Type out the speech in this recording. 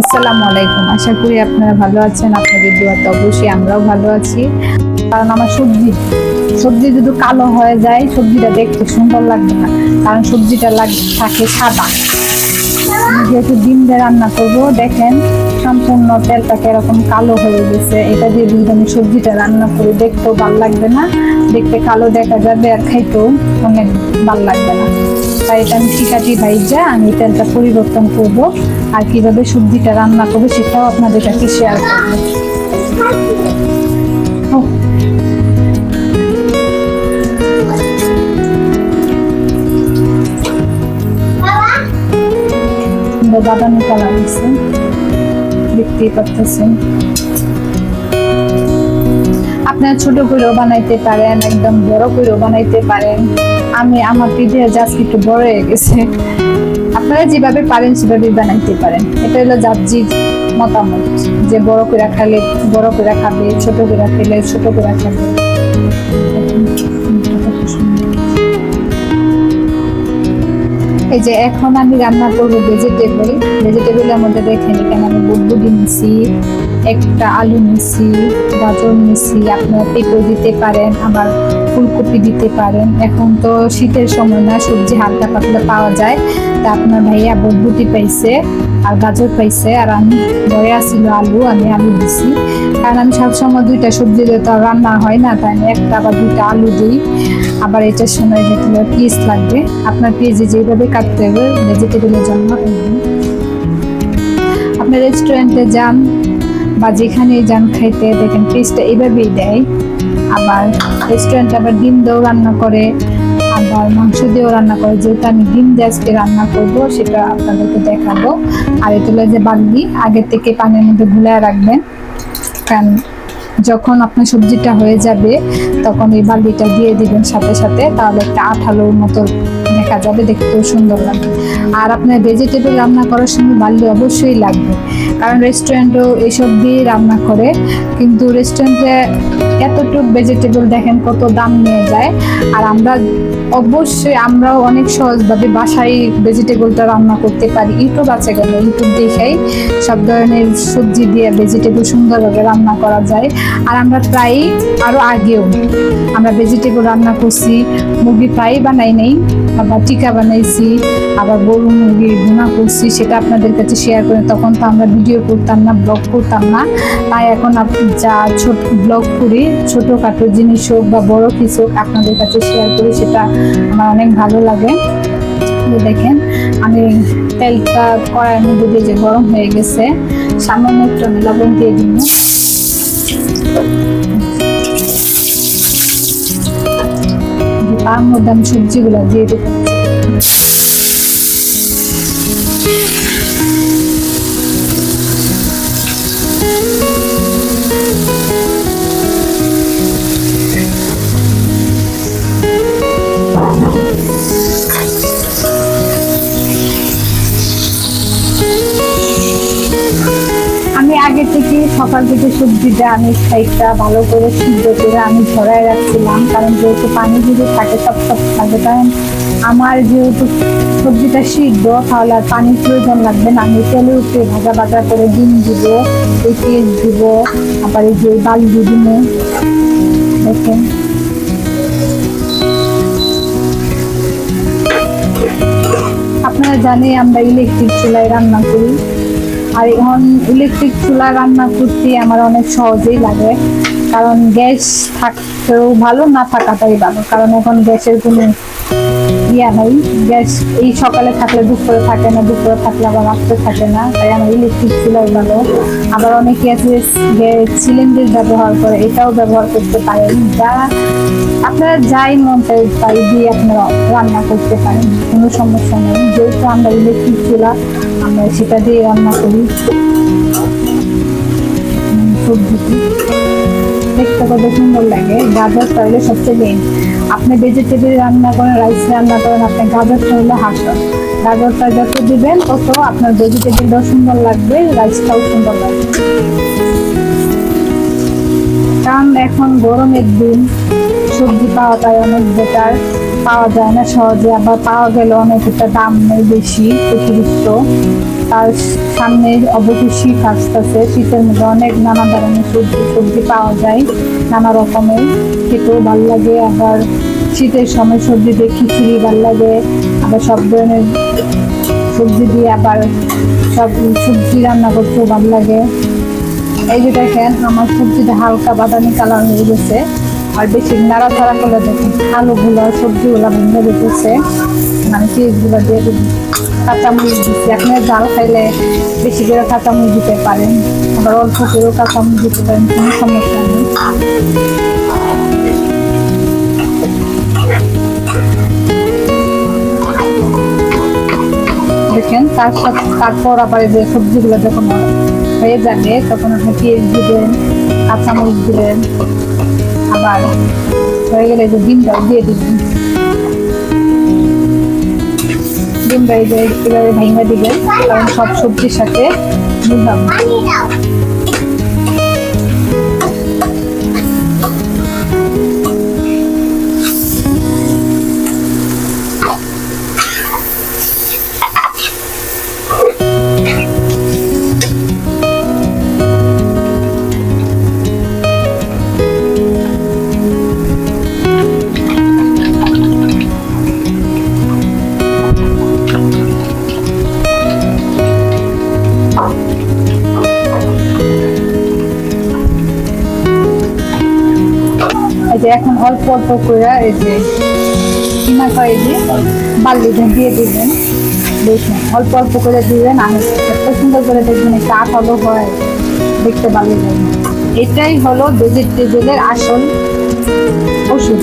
আসসালামু আলাইকুম। আশা করি আপনারা ভালো আছেন, আপনাদের দোয়াতে অবশ্যই আমরাও ভালো আছি। কারণ আমার সবজি সবজি যদি কালো হয়ে যায়, সবজিটা দেখতে সুন্দর লাগবে না। কারণ সবজিটা লাগ, থাকে সাদা। যেহেতু ডিম দিয়ে রান্না করব, দেখেন সম্পূর্ণ তেলটা এরকম কালো হয়ে গেছে। এটা দিয়ে যদি আমি সবজিটা রান্না করি, দেখতেও ভালো লাগবে না। দেখতে কালো দেখা যাবে আর খাইতেও অনেক ভালো লাগবে না। এটা আমি ঠিকাটি ভাইজা আমি তেলটা পরিবর্তন করব আর কীভাবে সবজিটা রান্না করব সেটাও আপনাদের কাছে শেয়ার করব বাদামি কালার আছে দেখতেই পাচ্ছেন আপনারা ছোট করেও বানাইতে পারেন, একদম বড় করেও বানাইতে পারেন। আমি, আমার পিঠে জাস্ট একটু বড় হয়ে গেছে। আপনারা যেভাবে পারেন, সেভাবেই বানাইতে পারেন। এটা হলো যাত্রীর মতামত, যে বড় করে খালে বড় করে খাবে, ছোট করে খেলে ছোট করে খাবে। এই যে এখন আমি রান্না করব ভেজিটেবল ভেজিটেবলের মধ্যে দেখেন এখানে আমি বুটবুটি নিছি, একটা আলু নিছি, গাজর নিছি, আপনারা পেঁপে দিতে পারেন, আবার ফুলকপি দিতে পারেন। এখন তো শীতের সময় না, সবজি হালকা পাতলা পাওয়া যায়। তা আপনার ভাইয়া বুটবুটি পাইছে আর গাজর পাইছে, আর আমি বয়ে আসছিল আলু, আমি আলু দিছি। কারণ আমি সবসময় দুইটা সবজি দিয়ে তো রান্না হয় না, তাই আমি একটা বা দুইটা আলু দিই। আবার এটার সময় যেগুলো পিস লাগবে। আপনার পেঁয়াজে যেভাবে কাটতে হবে, ভেজিটেবলের জন্য এমনি। আপনি রেস্টুরেন্টে যান বা যেখানে যান খাইতে, দেখেন পিসটা এইভাবেই দেয়। আবার রেস্টুরেন্টে আবার ডিম দিয়েও রান্না করে। আবার মাংস দিয়েও রান্না করে, যেহেতু আমি ডিম দিয়ে আজকে রান্না করব, সেটা আপনাদেরকে দেখাবো। আর এটা যে বাগদি আগের থেকে পানির মধ্যে গুলায় রাখবেন। কারণ যখন আপনার সবজিটা হয়ে যাবে, তখন এই বালিটা দিয়ে দিবেন সাথে সাথে, তাহলে একটা আঠালোর মতো দেখা যাবে দেখতেও সুন্দর লাগবে আর আপনার ভেজিটেবল রান্না করার সময় বালি অবশ্যই লাগবে। কারণ রেস্টুরেন্টও এইসব দিয়ে রান্না করে, কিন্তু রেস্টুরেন্টে এতটুকু ভেজিটেবল দেখেন কত দাম নিয়ে যায়। আর আমরা অবশ্যই, আমরাও অনেক সহজভাবে বাসায় ভেজিটেবলটা রান্না করতে পারি। ইউটিউব আছে কেন? ইউটিউব দেখেই সব ধরনের সবজি দিয়ে ভেজিটেবল সুন্দরভাবে রান্না করা যায়। আর আমরা প্রায়ই আরও আগেও আমরা ভেজিটেবল রান্না করছি। মুরগি ফ্রাই বানাই নেই আবার টিকা বানাইছি, আবার গরু মুরগি ভুনা করছি, সেটা আপনাদের কাছে শেয়ার করে, তখন তো আমরা ভিডিও করতাম না ব্লগ করতাম না। তাই এখন আপনি যা ছোট ব্লগ করি, ছোটোখাটো জিনিস হোক বা বড় কিছু হোক আপনাদের কাছে শেয়ার করি, সেটা আমার অনেক ভালো লাগে। দেখেন, আমি তেলটা কড়াইয়ের মধ্যে দিয়ে যে গরম হয়ে গেছে, সামান্য একটু আমি লবণ দিয়ে দিব। তার ও দাম সবজিগুলো দিয়ে দেবো আগে থেকে সকাল থেকে সবজিটা আমি সাইডটা ভালো করে সিদ্ধ করে আমি ঝরাই রাখছিলাম, কারণ যেহেতু পানি যদি থাকে সব সব থাকে, কারণ আমার যেহেতু সবজিটা সিদ্ধ, তাহলে আর পানির প্রয়োজন লাগবে না। আমি তেলে উঠে ভাজা ভাজা করে ডিম দিব, এই পেঁয়াজ দিব, আবার এই যে বালি দিব। দেখেন। আপনারা জানেন আমরা ইলেকট্রিক চুলায় রান্না করি। আর এখন ইলেকট্রিক চুলা রান্না করতে আমার অনেক সহজেই লাগে। কারণ গ্যাস থাকতেও ভালো, না থাকাটাই ভালো। কারণ এখন গ্যাসের কোনো ইয়া নেই গ্যাস এই সকালে থাকলে দুপুরে থাকে না, দুপুরে থাকলে আবার রাত্রে থাকে না, তাই আমার ইলেকট্রিক চুলাই ভালো আবার অনেকে আছে সিলিন্ডার ব্যবহার করে, এটাও ব্যবহার করতে পারেন যারা আপনারা যাই মন চাই তাই দিয়ে আপনারা রান্না করতে পারেন, কোনো সমস্যা নেই। যেহেতু আমরা ইলেকট্রিক চুলা, আমরা সেটা দিয়ে রান্না করি। দেখতে কত সুন্দর লাগে, গাজর তাহলে সবচেয়ে মেন আপনি ভেজিটেবল রান্না করেন রাইস রান্না করেন, আপনি গাজর তাহলে হাসন গাজরটা যত দিবেন তত আপনার ভেজিটেবলটাও সুন্দর লাগবে রাইসটাও সুন্দর লাগবে। কারণ এখন গরমের দিন, সবজি পাওয়াটাই অনেক বেটার, পাওয়া যায় না সহজে, আবার পাওয়া গেলে অনেক একটা দাম নেই বেশি অতিরিক্ত। তার সামনে অবশ্যই শীত আসতেছে শীতের মধ্যে অনেক নানা ধরনের সবজি সবজি পাওয়া যায়, নানা রকমের। খেতেও ভালো লাগে। আবার শীতের সময় সবজি দিয়ে খিচুড়ি ভালো লাগে। আবার সব ধরনের সবজি দিয়ে আবার সব সবজি রান্না করতেও ভালো লাগে। এই যে দেখেন, আমার সবজিটা হালকা বাদামি কালার হয়ে গেছে। আর বেশি নাড়াচাড়া করলে দেখুন আলুগুলো সবজিগুলো ভেঙে যেতেছে। মানে চিজগুলো দিয়ে কাঁচামরিচ দিচ্ছি। আপনি জাল খাইলে বেশি করে কাঁচামরিচ দিতে পারেন। আবার অল্প করেও কাঁচামরিচ দিতে পারেন, কোনো সমস্যা নেই। দেখেন, তার সাথে তারপর আবার যে সবজিগুলো যখন হয়ে যাবে, তখন আপনি পেঁয়াজ দিবেন, কাঁচামরিচ দিবেন। আবার হয়ে গেলে যে ডিমটাও দিয়ে দিবেন। ডিমটা এই যে দিবেন কারণ সব সবজির সাথে এই এখন অল্প অল্প করে এই যে কিমা করে যে বাল্লিটা দিয়ে দিবেন। দেখুন, অল্প অল্প করে দিবেন আর এত সুন্দর করে দেখবেন একটা আঠালো হয়, দেখতে লাগে। এটাই হলো ভেজিটেবলের আসল ওষুধ।